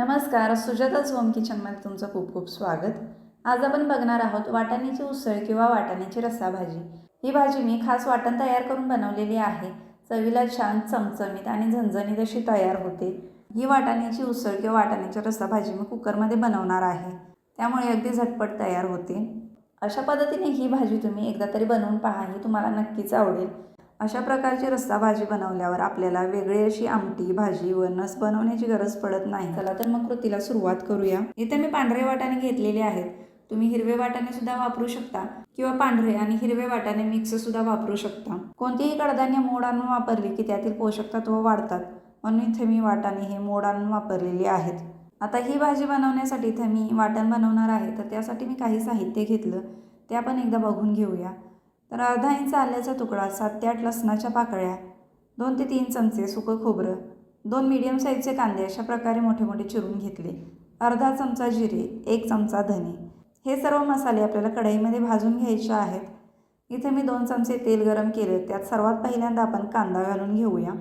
नमस्कार सुजाताच होम किचनमध्ये तुमचं खूप खूप स्वागत. आज आपण बघणार आहोत वाटाण्याची उसळ किंवा वाटाण्याची रस्सा भाजी ही भाजी मी खास वाटण तयार करून बनवलेली आहे. चवीला छान चमचमीत आणि झणझणीत अशी तयार होते. ही वाटाण्याची उसळ किंवा वाटाण्याची रस्सा भाजी मी कुकरमध्ये बनवणार आहे. त्यामुळे अगदी झटपट तयार होते. अशा पद्धतीने ही भाजी तुम्ही एकदा तरी बनवून पहा ही तुम्हाला नक्कीच आवडेल. अशा प्रकारची रस्सा भाजी बनवल्यावर आपल्याला वेगळी अशी आमटी भाजी व नस बनवण्याची गरज पडत नाही. चला तर मग कृतीला सुरुवात करूया. इथे मी पांढरे वाटाणे घेतलेले आहेत. तुम्ही हिरवे वाटाणे सुद्धा वापरू शकता किंवा पांढरे आणि हिरवे वाटाणे मिक्स सुद्धा वापरू शकता. कोणतीही कडधान्य मोड आणून वापरली की त्यातील पोषक तत्व वाढतात. म्हणून इथे मी वाटाणे हे मोड आणून वापरलेले आहेत. आता ही भाजी बनवण्यासाठी इथे मी वाटण बनवणार आहे. तर त्यासाठी मी काही साहित्य घेतलं. ते आपण एकदा बघून घेऊया. तर अर्धा इंच आल्याचा तुकडा सात ते आठ लसणाच्या पाकळ्या दोन ते तीन चमचे सुकं खोबरं दोन मीडियम साईजचे कांदे अशा प्रकारे मोठे मोठे चिरून घेतले. अर्धा चमचा जिरे एक चमचा धने. हे सर्व मसाले आपल्याला कढईमध्ये भाजून घ्यायचे आहेत. इथे मी दोन चमचे तेल गरम केले. त्यात सर्वात पहिल्यांदा आपण कांदा घालून घेऊया.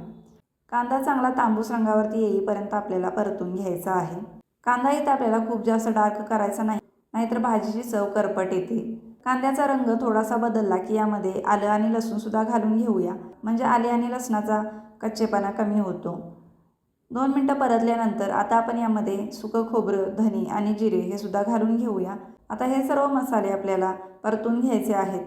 कांदा चांगला तांबूस रंगावरती येईपर्यंत आपल्याला परतून घ्यायचा आहे. कांदा इथं आपल्याला खूप जास्त डार्क करायचा नाही नाहीतर भाजीची चव करपट येते. कांद्याचा रंग थोडासा बदलला की यामध्ये आलं आणि लसूणसुद्धा घालून घेऊया. म्हणजे आले आणि लसणाचा कच्चेपणा कमी होतो. दोन मिनटं परतल्यानंतर आता आपण यामध्ये सुकं खोबरं धने आणि जिरे हे सुद्धा घालून घेऊया. आता हे सर्व मसाले आपल्याला परतून घ्यायचे आहेत.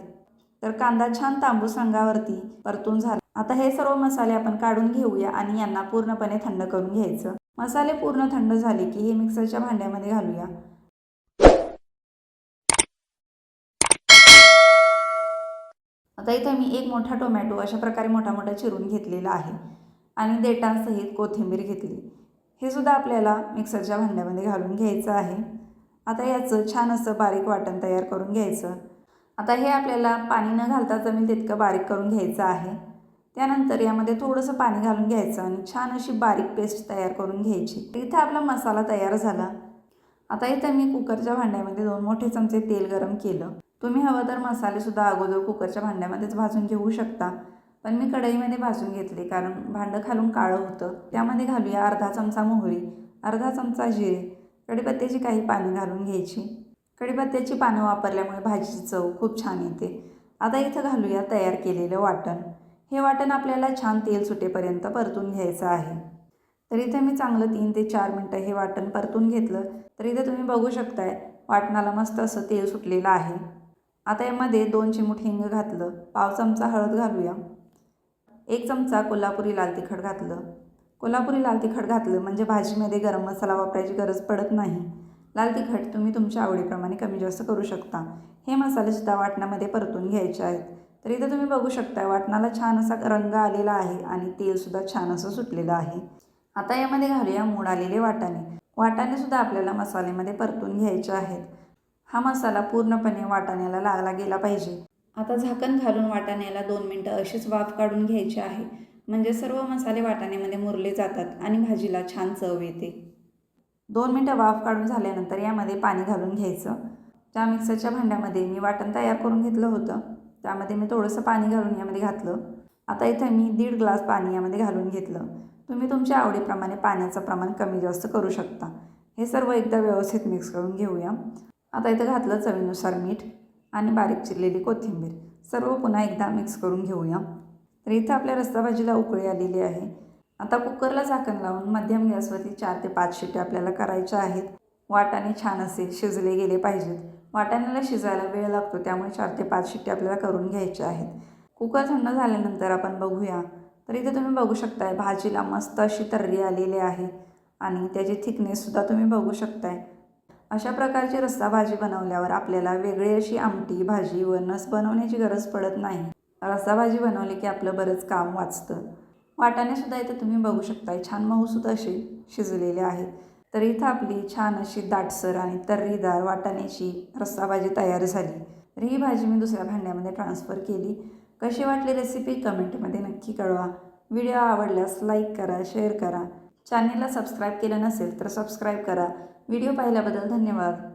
तर कांदा छान तांबूस रंगावरती परतून झाला. आता हे सर्व मसाले आपण काढून घेऊया आणि यांना पूर्णपणे थंड करून घ्यायचं. मसाले पूर्ण थंड झाले की हे मिक्सरच्या भांड्यामध्ये घालूया. आता इथं मी एक मोठा टोमॅटो अशा प्रकारे मोठा मोठा चिरून घेतलेला आहे. आणि देटांसहित कोथिंबीर घेतली. हे सुद्धा आपल्याला मिक्सरच्या भांड्यामध्ये घालून घ्यायचं आहे. आता याचं छान असं बारीक वाटण तयार करून घ्यायचं. आता हे आपल्याला पाणी न घालता जमीन तितकं बारीक करून घ्यायचं आहे. त्यानंतर यामध्ये थोडंसं पाणी घालून घ्यायचं आणि छान अशी बारीक पेस्ट तयार करून घ्यायची. इथं आपला मसाला तयार झाला. आता इथं मी कुकरच्या भांड्यामध्ये दोन मोठे चमचे तेल गरम केलं. तुम्ही हवं तर मसालेसुद्धा अगोदर कुकरच्या भांड्यामध्येच भाजून घेऊ शकता. पण मी कढईमध्ये भाजून घेतले कारण भांडं खालून काळं होतं. त्यामध्ये घालूया अर्धा चमचा मोहरी अर्धा चमचा जिरे कढीपत्त्याची काही पानं घालून घ्यायची. कढीपत्त्याची पानं वापरल्यामुळे भाजीची चव खूप छान येते. आता इथं घालूया तयार केलेलं वाटण. हे वाटण आपल्याला छान तेल सुटेपर्यंत परतून घ्यायचं आहे. तर इथे मी चांगलं तीन ते चार मिनटं हे वाटण परतून घेतलं. तर इथे तुम्ही बघू शकताय वाटणाला मस्त असं तेल सुटलेलं आहे. आता यामध्ये दोन चिमूट हिंग घातलं पाव चमचा हळद घालूया. एक चमचा कोल्हापुरी लाल तिखट घातलं. कोल्हापुरी लाल तिखट घातलं म्हणजे भाजीमध्ये गरम मसाला वापरायची गरज पडत नाही. लाल तिखट तुम्ही तुमच्या आवडीप्रमाणे कमी जास्त करू शकता. हे मसालेसुद्धा वाटणामध्ये परतून घ्यायचे आहेत. तर इथं तुम्ही बघू शकता वाटणाला छान असा रंग आलेला आहे आणि तेलसुद्धा छान असं सुटलेलं आहे. आता यामध्ये घालूया मूड आलेले वाटाणे. वाटाणेसुद्धा आपल्याला मसाल्यामध्ये परतून घ्यायचे आहेत. हा मसाला पूर्णपणे वाटाण्याला लागला गेला पाहिजे. आता झाकण घालून वाटाण्याला दोन मिनटं अशीच वाफ काढून घ्यायची आहे. म्हणजे सर्व मसाले वाटाण्यामध्ये मुरले जातात आणि भाजीला छान चव येते. दोन मिनटं वाफ काढून झाल्यानंतर यामध्ये पाणी घालून घ्यायचं. त्या मिक्सरच्या भांड्यामध्ये मी वाटण तयार करून घेतलं होतं. त्यामध्ये मी थोडंसं पाणी घालून यामध्ये घातलं. आता इथं मी दीड ग्लास पाणी यामध्ये घालून घेतलं. तुम्ही तुमच्या आवडीप्रमाणे पाण्याचं प्रमाण कमी जास्त करू शकता. हे सर्व एकदा व्यवस्थित मिक्स करून घेऊया. आता इथं घातलं चवीनुसार मीठ आणि बारीक चिरलेली कोथिंबीर. सर्व पुन्हा एकदा मिक्स करून घेऊया. तर इथं आपल्या रस्ता भाजीला उकळी आलेली आहे. आता कुकरला झाकण लावून मध्यम गॅसवरती चार ते पाच शिट्या आपल्याला करायच्या आहेत. वाटाणे छान असे शिजले गेले पाहिजेत. वाटाण्याला शिजायला वेळ लागतो त्यामुळे चार ते पाच शिट्ट्या आपल्याला करून घ्यायच्या आहेत. कुकर थंड झाल्यानंतर आपण बघूया. तर इथे तुम्ही बघू शकताय भाजीला मस्त अशी तर्री आलेली आहे. आणि त्याची थिकनेससुद्धा तुम्ही बघू शकताय. अशा प्रकारची रस्सा भाजी बनवल्यावर आपल्याला वेगळी अशी आमटी भाजी व नस बनवण्याची गरज पडत नाही. रस्सा भाजी बनवली की आपलं बरंच काम वाचतं. वाटाणेसुद्धा इथं तुम्ही बघू शकताय. छान मऊसुद्धा असे शिजलेले आहेत. तर इथं आपली छान अशी दाटसर आणि तर्रीदार वाटाण्याची रस्सा भाजी तयार झाली. तर ही भाजी मी दुसऱ्या भांड्यामध्ये ट्रान्सफर केली. कशी वाटली रेसिपी कमेंटमध्ये नक्की कळवा. व्हिडिओ आवडल्यास लाईक करा शेअर करा. चॅनेलला सबस्क्राईब केलं नसेल तर सबस्क्राईब करा. व्हिडिओ पाहिल्याबद्दल धन्यवाद.